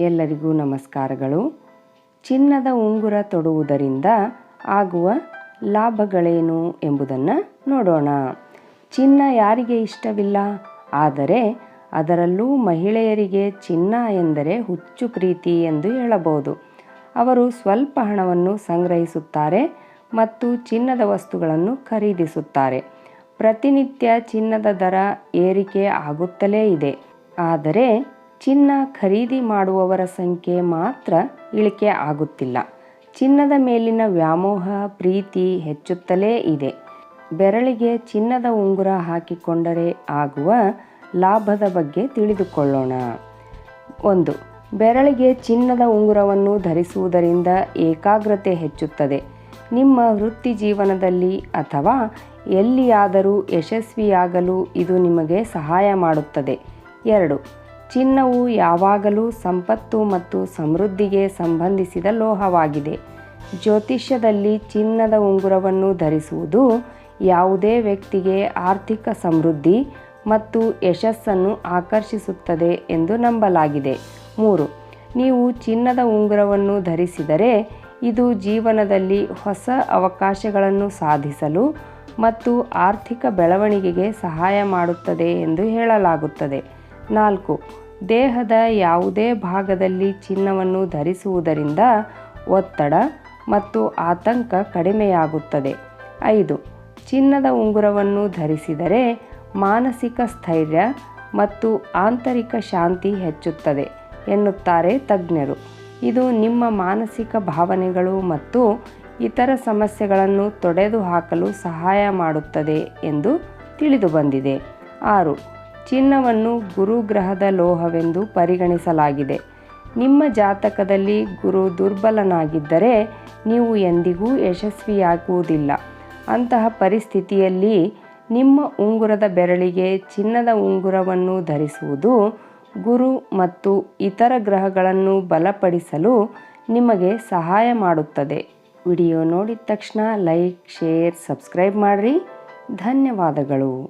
ಎಲ್ಲರಿಗೂ ನಮಸ್ಕಾರಗಳು. ಚಿನ್ನದ ಉಂಗುರ ತೊಡುವುದರಿಂದ ಆಗುವ ಲಾಭಗಳೇನು ಎಂಬುದನ್ನು ನೋಡೋಣ. ಚಿನ್ನ ಯಾರಿಗೆ ಇಷ್ಟವಿಲ್ಲ? ಆದರೆ ಅದರಲ್ಲೂ ಮಹಿಳೆಯರಿಗೆ ಚಿನ್ನ ಎಂದರೆ ಹುಚ್ಚು ಪ್ರೀತಿ ಎಂದು ಹೇಳಬಹುದು. ಅವರು ಸ್ವಲ್ಪ ಹಣವನ್ನು ಸಂಗ್ರಹಿಸುತ್ತಾರೆ ಮತ್ತು ಚಿನ್ನದ ವಸ್ತುಗಳನ್ನು ಖರೀದಿಸುತ್ತಾರೆ. ಪ್ರತಿನಿತ್ಯ ಚಿನ್ನದ ದರ ಏರಿಕೆ ಆಗುತ್ತಲೇ ಇದೆ. ಆದರೆ ಚಿನ್ನ ಖರೀದಿ ಮಾಡುವವರ ಸಂಖ್ಯೆ ಮಾತ್ರ ಇಳಿಕೆ ಆಗುತ್ತಿಲ್ಲ. ಚಿನ್ನದ ಮೇಲಿನ ವ್ಯಾಮೋಹ, ಪ್ರೀತಿ ಹೆಚ್ಚುತ್ತಲೇ ಇದೆ. ಬೆರಳಿಗೆ ಚಿನ್ನದ ಉಂಗುರ ಹಾಕಿಕೊಂಡರೆ ಆಗುವ ಲಾಭದ ಬಗ್ಗೆ ತಿಳಿದುಕೊಳ್ಳೋಣ. ಒಂದು, ಬೆರಳಿಗೆ ಚಿನ್ನದ ಉಂಗುರವನ್ನು ಧರಿಸುವುದರಿಂದ ಏಕಾಗ್ರತೆ ಹೆಚ್ಚುತ್ತದೆ. ನಿಮ್ಮ ವೃತ್ತಿ ಜೀವನದಲ್ಲಿ ಅಥವಾ ಎಲ್ಲಿಯಾದರೂ ಯಶಸ್ವಿಯಾಗಲು ಇದು ನಿಮಗೆ ಸಹಾಯ ಮಾಡುತ್ತದೆ. ಎರಡು ಚಿನ್ನವು ಯಾವಾಗಲೂ ಸಂಪತ್ತು ಮತ್ತು ಸಮೃದ್ಧಿಗೆ ಸಂಬಂಧಿಸಿದ ಲೋಹವಾಗಿದೆ. ಜ್ಯೋತಿಷ್ಯದಲ್ಲಿ ಚಿನ್ನದ ಉಂಗುರವನ್ನು ಧರಿಸುವುದು ಯಾವುದೇ ವ್ಯಕ್ತಿಗೆ ಆರ್ಥಿಕ ಸಮೃದ್ಧಿ ಮತ್ತು ಯಶಸ್ಸನ್ನು ಆಕರ್ಷಿಸುತ್ತದೆ ಎಂದು ನಂಬಲಾಗಿದೆ. ಮೂರು, ನೀವು ಚಿನ್ನದ ಉಂಗುರವನ್ನು ಧರಿಸಿದರೆ ಇದು ಜೀವನದಲ್ಲಿ ಹೊಸ ಅವಕಾಶಗಳನ್ನು ಸಾಧಿಸಲು ಮತ್ತು ಆರ್ಥಿಕ ಬೆಳವಣಿಗೆಗೆ ಸಹಾಯ ಮಾಡುತ್ತದೆ ಎಂದು ಹೇಳಲಾಗುತ್ತದೆ. ನಾಲ್ಕು ದೇಹದ ಯಾವುದೇ ಭಾಗದಲ್ಲಿ ಚಿನ್ನವನ್ನು ಧರಿಸುವುದರಿಂದ ಒತ್ತಡ ಮತ್ತು ಆತಂಕ ಕಡಿಮೆಯಾಗುತ್ತದೆ. ಐದು. ಚಿನ್ನದ ಉಂಗುರವನ್ನು ಧರಿಸಿದರೆ ಮಾನಸಿಕ ಸ್ಥೈರ್ಯ ಮತ್ತು ಆಂತರಿಕ ಶಾಂತಿ ಹೆಚ್ಚುತ್ತದೆ ಎನ್ನುತ್ತಾರೆ ತಜ್ಞರು. ಇದು ನಿಮ್ಮ ಮಾನಸಿಕ ಭಾವನೆಗಳು ಮತ್ತು ಇತರ ಸಮಸ್ಯೆಗಳನ್ನು ತೊಡೆದುಹಾಕಲು ಸಹಾಯ ಮಾಡುತ್ತದೆ ಎಂದು ತಿಳಿದುಬಂದಿದೆ. ಆರು. ಚಿನ್ನವನ್ನು ಗುರುಗ್ರಹದ ಲೋಹವೆಂದು ಪರಿಗಣಿಸಲಾಗಿದೆ. ನಿಮ್ಮ ಜಾತಕದಲ್ಲಿ ಗುರು ದುರ್ಬಲನಾಗಿದ್ದರೆ ನೀವು ಎಂದಿಗೂ ಯಶಸ್ವಿಯಾಗುವುದಿಲ್ಲ. ಅಂತಹ ಪರಿಸ್ಥಿತಿಯಲ್ಲಿ ನಿಮ್ಮ ಉಂಗುರದ ಬೆರಳಿಗೆ ಚಿನ್ನದ ಉಂಗುರವನ್ನು ಧರಿಸುವುದು ಗುರು ಮತ್ತು ಇತರ ಗ್ರಹಗಳನ್ನು ಬಲಪಡಿಸಲು ನಿಮಗೆ ಸಹಾಯ ಮಾಡುತ್ತದೆ. ವಿಡಿಯೋ ನೋಡಿದ ತಕ್ಷಣ ಲೈಕ್, ಶೇರ್, ಸಬ್ಸ್ಕ್ರೈಬ್ ಮಾಡಿರಿ. ಧನ್ಯವಾದಗಳು.